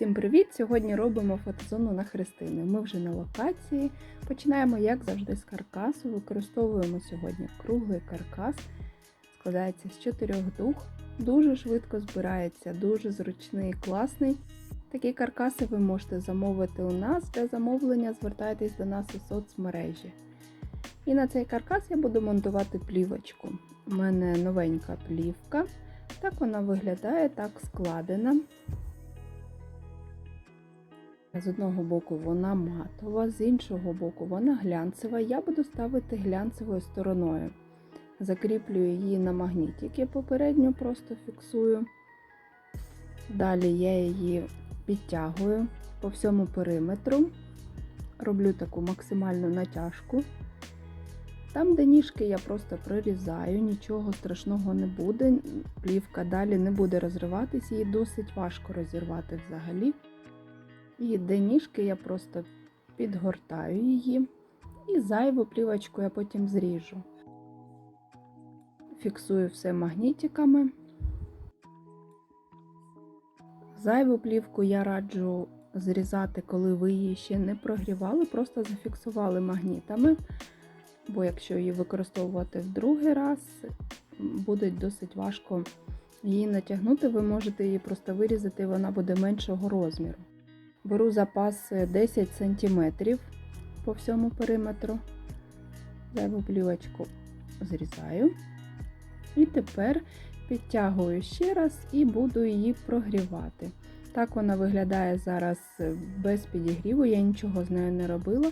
Всім привіт! Сьогодні робимо фотозону на Христини. Ми вже на локації. Починаємо, як завжди, з каркасу. Використовуємо сьогодні круглий каркас. Складається з чотирьох дух. Дуже швидко збирається, дуже зручний і класний. Такі каркаси ви можете замовити у нас. Для замовлення звертайтесь до нас у соцмережі. І на цей каркас я буду монтувати плівочку. У мене новенька плівка. Так вона виглядає, так складена. З одного боку вона матова, з іншого боку вона глянцева. Я буду ставити глянцевою стороною. Закріплюю її на магнітики, попередньо просто фіксую. Далі я її підтягую по всьому периметру, роблю таку максимальну натяжку. Там, де ніжки, я просто прорізаю, нічого страшного не буде. Плівка далі не буде розриватись, її досить важко розірвати взагалі. І де ніжки я просто підгортаю її. І зайву плівочку я потім зріжу. Фіксую все магнітиками. Зайву плівку я раджу зрізати, коли ви її ще не прогрівали, просто зафіксували магнітами. Бо якщо її використовувати в другий раз, буде досить важко її натягнути. Ви можете її просто вирізати, вона буде меншого розміру. Беру запас 10 см по всьому периметру. Зайву плівочку зрізаю. І тепер підтягую ще раз і буду її прогрівати. Так вона виглядає зараз без підігріву, я нічого з нею не робила.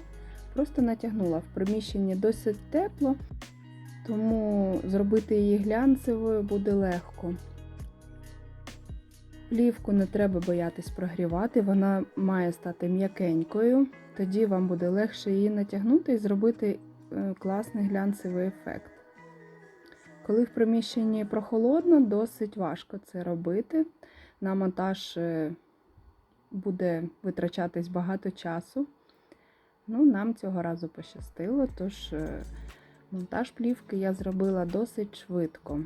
Просто натягнула в приміщенні досить тепло, тому зробити її глянцевою буде легко. Плівку не треба боятись прогрівати, вона має стати м'якенькою, тоді вам буде легше її натягнути і зробити класний глянцевий ефект. Коли в приміщенні прохолодно, досить важко це робити. На монтаж буде витрачатись багато часу. Ну, нам цього разу пощастило, тож монтаж плівки я зробила досить швидко.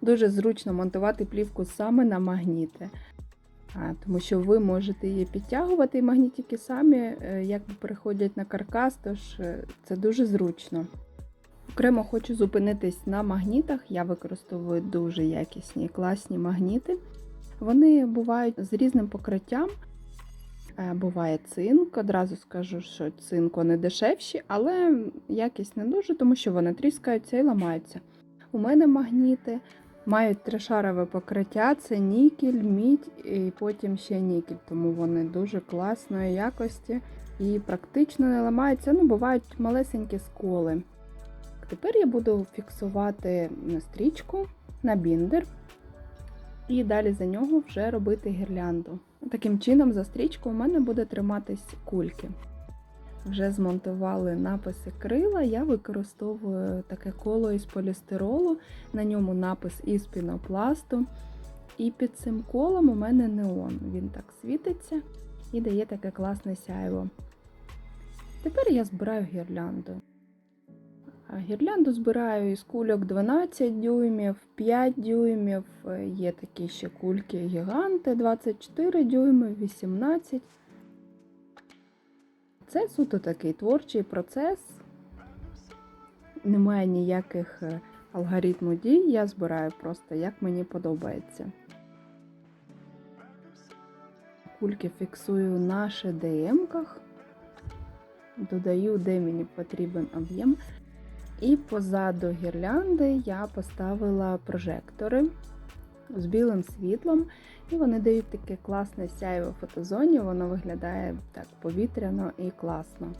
Дуже зручно монтувати плівку саме на магніти, тому що ви можете її підтягувати, і магнітики самі якби переходять на каркас, тож це дуже зручно. Окремо хочу зупинитись на магнітах. Я використовую дуже якісні класні магніти. Вони бувають з різним покриттям. Буває цинк, одразу скажу, що цинк вони дешевші, але якість не дуже, тому що вони тріскаються і ламаються. У мене магніти мають трешарове покриття, це нікель, мідь і потім ще нікель, тому вони дуже класної якості і практично не ламаються. Ну, бувають малесенькі сколи. Тепер я буду фіксувати стрічку на біндер і далі за нього вже робити гірлянду. Таким чином, за стрічку у мене буде триматись кульки. Вже змонтували написи крила, я використовую таке коло із полістиролу, на ньому напис із пінопласту. І під цим колом у мене неон. Він так світиться і дає таке класне сяйво. Тепер я збираю гірлянду. Гірлянду збираю із кульок 12 дюймів, 5 дюймів, є такі ще кульки гіганти 24 дюйми, 18. Це суто такий творчий процес. Немає ніяких алгоритму дій, я збираю просто як мені подобається. Кульки фіксую на ШДМ-ках, додаю, де мені потрібен об'єм. І позаду гірлянди я поставила прожектори з білим світлом, і вони дають таке класне сяйво фотозоні, воно виглядає так повітряно і класно.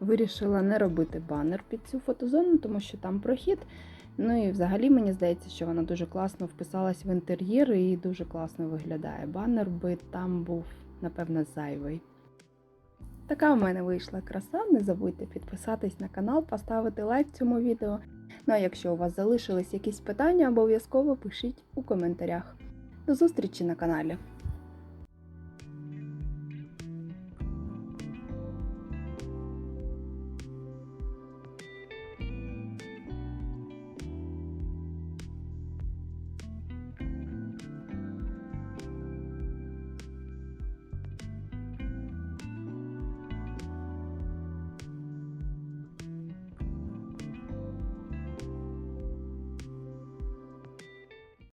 Вирішила не робити банер під цю фотозону, тому що там прохід. Ну і взагалі мені здається, що вона дуже класно вписалась в інтер'єр і дуже класно виглядає. Банер би там був, напевно, зайвий. Така в мене вийшла краса. Не забудьте підписатись на канал, поставити лайк цьому відео. Ну а якщо у вас залишились якісь питання, обов'язково пишіть у коментарях. До зустрічі на каналі!